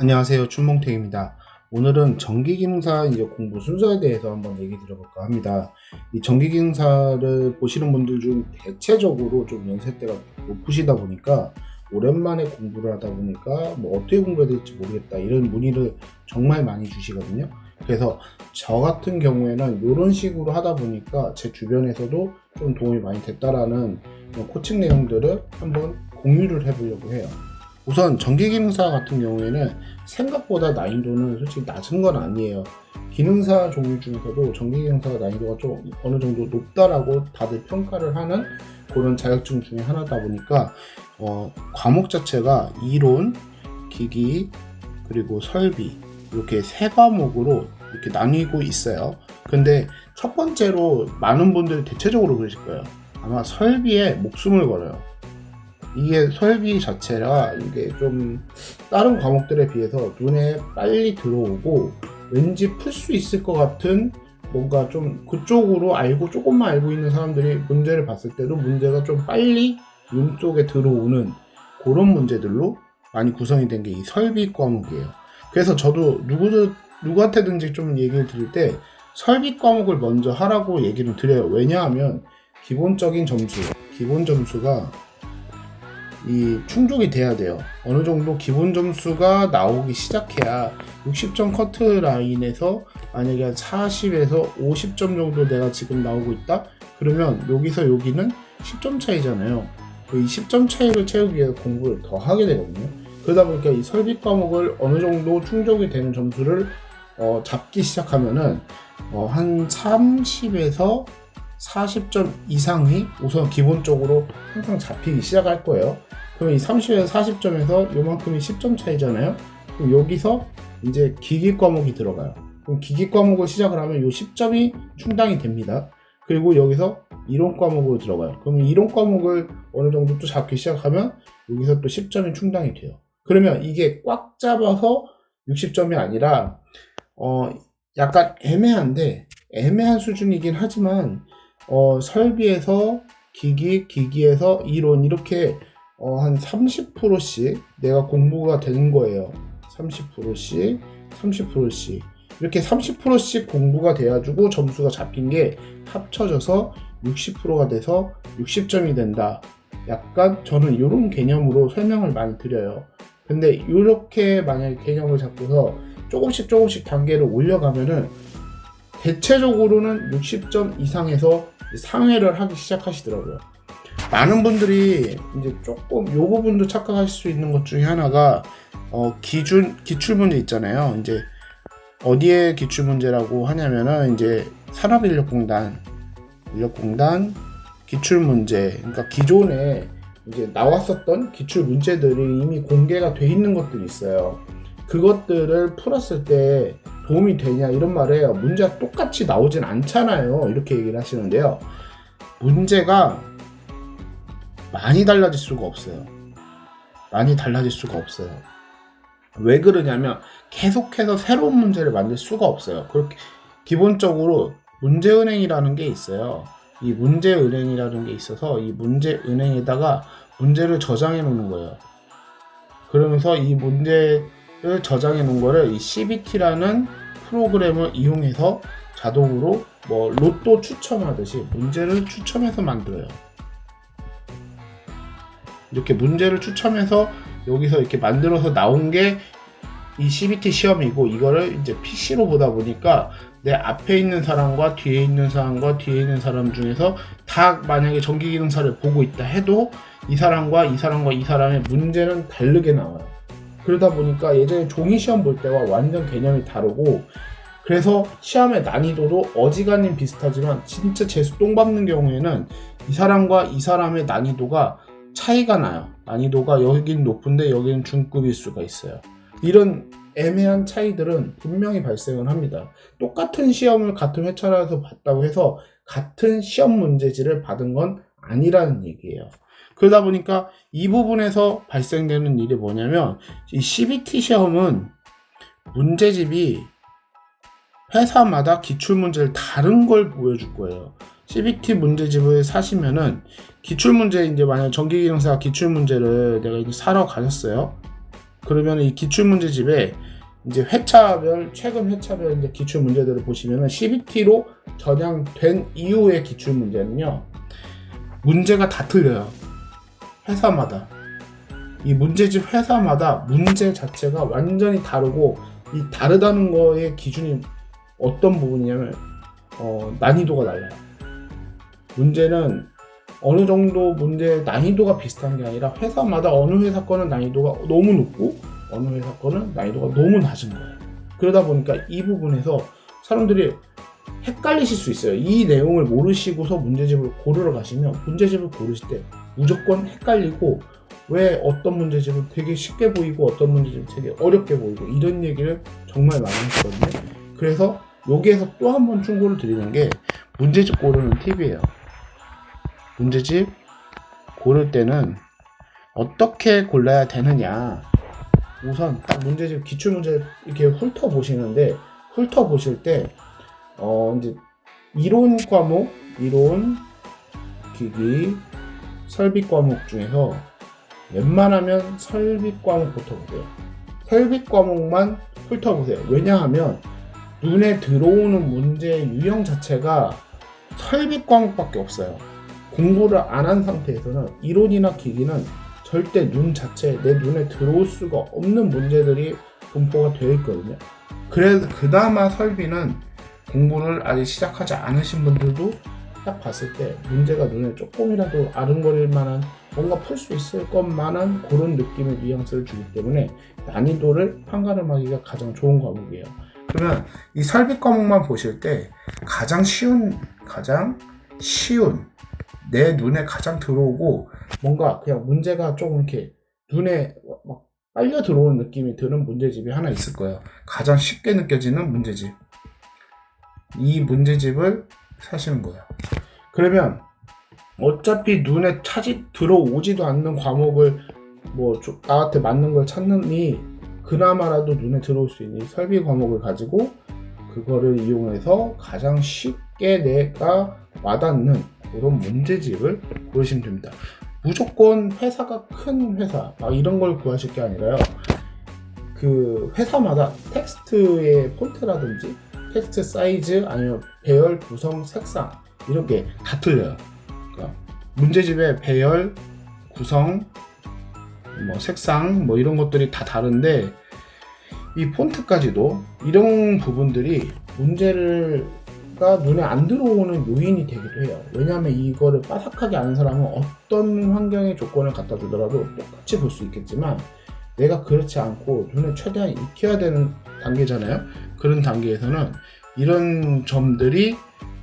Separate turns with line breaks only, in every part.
안녕하세요. 춘몽택입니다. 오늘은 전기기능사 이제 공부 순서에 대해서 한번 얘기 드려볼까 합니다. 이 전기기능사를 보시는 분들 중 대체적으로 좀 연세대가 높으시다 보니까 오랜만에 공부를 하다 보니까 뭐 어떻게 공부해야 될지 모르겠다 이런 문의를 정말 많이 주시거든요. 그래서 저 같은 경우에는 이런 식으로 하다 보니까 제 주변에서도 좀 도움이 많이 됐다라는 코칭 내용들을 한번 공유를 해보려고 해요. 우선 전기 기능사 같은 경우에는 생각보다 난이도는 솔직히 낮은 건 아니에요. 기능사 종류 중에서도 전기 기능사가 난이도가 좀 어느 정도 높다라고 다들 평가를 하는 그런 자격증 중에 하나다 보니까 어, 과목 자체가 이론, 기기, 그리고 설비 이렇게 세 과목으로 이렇게 나뉘고 있어요. 근데 첫 번째로 많은 분들이 대체적으로 그러실 거예요. 아마 설비에 목숨을 걸어요. 이게 설비 자체가 이게 좀 다른 과목들에 비해서 눈에 빨리 들어오고 왠지 풀 수 있을 것 같은 뭔가 좀 그쪽으로 알고 조금만 알고 있는 사람들이 문제를 봤을 때도 문제가 좀 빨리 눈 속에 들어오는 그런 문제들로 많이 구성이 된 게 이 설비 과목이에요. 그래서 저도 누구들 누구한테든지 좀 얘기를 드릴 때 설비 과목을 먼저 하라고 얘기를 드려요. 왜냐하면 기본적인 점수, 기본 점수가 이 충족이 돼야 돼요. 어느 정도 기본 점수가 나오기 시작해야 60점 커트 라인에서 만약에 한 40에서 50점 정도 내가 지금 나오고 있다? 그러면 여기서 여기는 10점 차이잖아요. 이 10점 차이를 채우기 위해서 공부를 더 하게 되거든요. 그러다 보니까 이 설비 과목을 어느 정도 충족이 되는 점수를 어, 잡기 시작하면은 어, 한 30에서 40점 이상이 우선 기본적으로 항상 잡히기 시작할 거예요. 그럼 이 30에서 40점에서 요만큼이 10점 차이잖아요. 그럼 여기서 이제 기기 과목이 들어가요. 그럼 기기 과목을 시작을 하면 요 10점이 충당이 됩니다. 그리고 여기서 이론 과목으로 들어가요. 그러면 이론 과목을 어느 정도 또 잡기 시작하면 여기서 또 10점이 충당이 돼요. 그러면 이게 꽉 잡아서 60점이 아니라 어 약간 애매한데 애매한 수준이긴 하지만 어 설비에서 기기, 기기에서 이론 이렇게 어, 한 30%씩 내가 공부가 되는 거예요. 30%씩, 30%씩. 이렇게 30%씩 공부가 돼가지고 점수가 잡힌 게 합쳐져서 60%가 돼서 60점이 된다. 약간 저는 이런 개념으로 설명을 많이 드려요. 근데 이렇게 만약에 개념을 잡고서 조금씩 조금씩 단계를 올려가면은 대체적으로는 60점 이상에서 상회를 하기 시작하시더라고요. 많은 분들이 이제 조금 요 부분도 착각하실 수 있는 것 중에 하나가 어, 기준 기출 문제 있잖아요. 이제 어디에 기출 문제라고 하냐면은 이제 산업인력공단 인력공단 기출 문제 그러니까 기존에 이제 나왔었던 기출 문제들이 이미 공개가 돼 있는 것들이 있어요. 그것들을 풀었을 때 도움이 되냐 이런 말에요. 문제가 똑같이 나오진 않잖아요. 이렇게 얘기를 하시는데요. 문제가 많이 달라질 수가 없어요. 많이 달라질 수가 없어요. 왜 그러냐면 계속해서 새로운 문제를 만들 수가 없어요. 그렇게 기본적으로 문제은행이라는 게 있어요. 이 문제은행이라는 게 있어서 이 문제은행에다가 문제를 저장해 놓는 거예요. 그러면서 이 문제 를 저장해 놓은 거를 이 CBT라는 프로그램을 이용해서 자동으로 뭐 로또 추첨하듯이 문제를 추첨해서 만들어요. 이렇게 문제를 추첨해서 여기서 이렇게 만들어서 나온 게 이 CBT 시험이고 이거를 이제 PC로 보다 보니까 내 앞에 있는 사람과 뒤에 있는 사람과 뒤에 있는 사람 중에서 다 만약에 전기기능사를 보고 있다 해도 이 사람과 이 사람과 이 사람의 문제는 다르게 나와요. 그러다 보니까 예전에 종이 시험 볼 때와 완전 개념이 다르고 그래서 시험의 난이도도 어지간히 비슷하지만 진짜 재수 똥 밟는 경우에는 이 사람과 이 사람의 난이도가 차이가 나요. 난이도가 여기는 높은데 여기는 중급일 수가 있어요. 이런 애매한 차이들은 분명히 발생을 합니다. 똑같은 시험을 같은 회차라서 봤다고 해서 같은 시험 문제지를 받은 건 아니라는 얘기예요. 그러다 보니까 이 부분에서 발생되는 일이 뭐냐면 이 CBT 시험은 문제집이 회사마다 기출문제를 다른 걸 보여줄 거예요. CBT 문제집을 사시면은 기출 문제 이제 만약 전기기능사 기출 문제를 내가 이제 사러 가셨어요. 그러면 이 기출 문제집에 이제 회차별 최근 회차별 이제 기출 문제들을 보시면은 CBT로 전향된 이후의 기출 문제는요 문제가 다 틀려요 회사마다 이 문제집 회사마다 문제 자체가 완전히 다르고 이 다르다는 거의 기준이 어떤 부분이냐면 어, 난이도가 달라요 문제는 어느 정도 문제 난이도가 비슷한 게 아니라 회사마다 어느 회사 거는 난이도가 너무 높고 어느 회사 거는 난이도가 너무 낮은 거예요. 그러다 보니까 이 부분에서 사람들이 헷갈리실 수 있어요. 이 내용을 모르시고서 문제집을 고르러 가시면 문제집을 고르실 때 무조건 헷갈리고 왜 어떤 문제집은 되게 쉽게 보이고 어떤 문제집은 되게 어렵게 보이고 이런 얘기를 정말 많이 했거든요. 그래서 여기에서 또 한 번 충고를 드리는 게 문제집 고르는 팁이에요. 문제집 고를 때는 어떻게 골라야 되느냐. 우선 딱 문제집 기출 문제 이렇게 훑어 보시는데 훑어 보실 때 어 이제 이론 과목, 이론, 기기, 설비 과목 중에서 웬만하면 설비 과목부터 보세요. 설비 과목만 훑어 보세요. 왜냐하면 눈에 들어오는 문제 유형 자체가 설비 과목밖에 없어요. 공부를 안 한 상태에서는 이론이나 기기는 절대 눈 자체에 내 눈에 들어올 수가 없는 문제들이 분포가 되어 있거든요. 그래서 그나마 설비는 공부를 아직 시작하지 않으신 분들도 딱 봤을 때 문제가 눈에 조금이라도 아른거릴 만한 뭔가 풀 수 있을 것만한 그런 느낌의 뉘앙스를 주기 때문에 난이도를 판가름하기가 가장 좋은 과목이에요. 그러면 이 설비 과목만 보실 때 가장 쉬운 가장 쉬운 내 눈에 가장 들어오고 뭔가 그냥 문제가 조금 이렇게 눈에 막 빨려 들어오는 느낌이 드는 문제집이 하나 있을 거예요. 가장 쉽게 느껴지는 문제집. 이 문제집을 사시는 거예요. 그러면 어차피 눈에 차지 들어오지도 않는 과목을 뭐 조- 나한테 맞는 걸 찾느니 그나마라도 눈에 들어올 수 있는 이 설비 과목을 가지고 그거를 이용해서 가장 쉽게 내가 와닿는 그런 문제집을 고르시면 됩니다. 무조건 회사가 큰 회사 막 이런 걸 구하실 게 아니라요. 그 회사마다 텍스트의 폰트라든지 텍스트 사이즈 아니면 배열 구성 색상 이런 게다 틀려요. 그러니까 문제집의 배열 구성 뭐 색상 뭐 이런 것들이 다 다른데 이 폰트까지도 이런 부분들이 문제를 가 눈에 안 들어오는 요인이 되기도 해요. 왜냐하면 이거를 빠삭하게 아는 사람은 어떤 환경의 조건을 갖다 주더라도 똑같이 볼 수 있겠지만 내가 그렇지 않고 눈에 최대한 익혀야 되는 단계잖아요. 그런 단계에서는 이런 점들이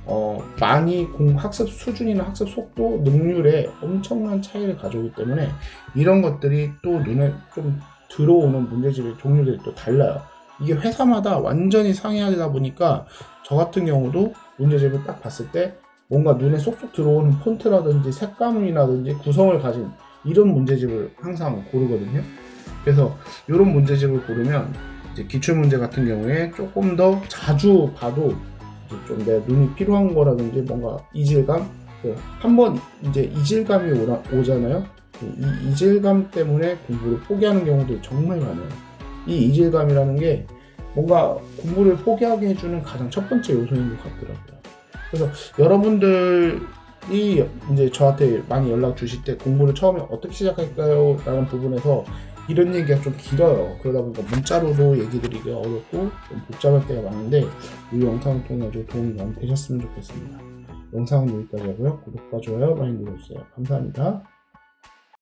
어, 많이 공 학습 수준이나 학습 속도, 능률에 엄청난 차이를 가져오기 때문에 이런 것들이 또 눈에 좀 들어오는 문제집의 종류들이 또 달라요. 이게 회사마다 완전히 상이하다 보니까 저 같은 경우도 문제집을 딱 봤을 때 뭔가 눈에 쏙쏙 들어오는 폰트라든지 색감이라든지 구성을 가진 이런 문제집을 항상 고르거든요. 그래서 이런 문제집을 고르면 이제 기출 문제 같은 경우에 조금 더 자주 봐도 좀 내 눈이 필요한 거라든지 뭔가 이질감 그 한번 이제 이질감이 오라, 오잖아요. 이 이질감 때문에 공부를 포기하는 경우도 정말 많아요. 이 이질감이라는 게 뭔가 공부를 포기하게 해주는 가장 첫 번째 요소인 것 같더라고요. 그래서 여러분들이 이제 저한테 많이 연락 주실 때 공부를 처음에 어떻게 시작할까요? 라는 부분에서 이런 얘기가 좀 길어요. 그러다 보니까 문자로도 얘기 드리기가 어렵고 좀 복잡할 때가 많은데 이 영상을 통해 좀 도움이 많이 되셨으면 좋겠습니다. 영상은 여기까지 하고요. 구독과 좋아요 많이 눌러주세요. 감사합니다.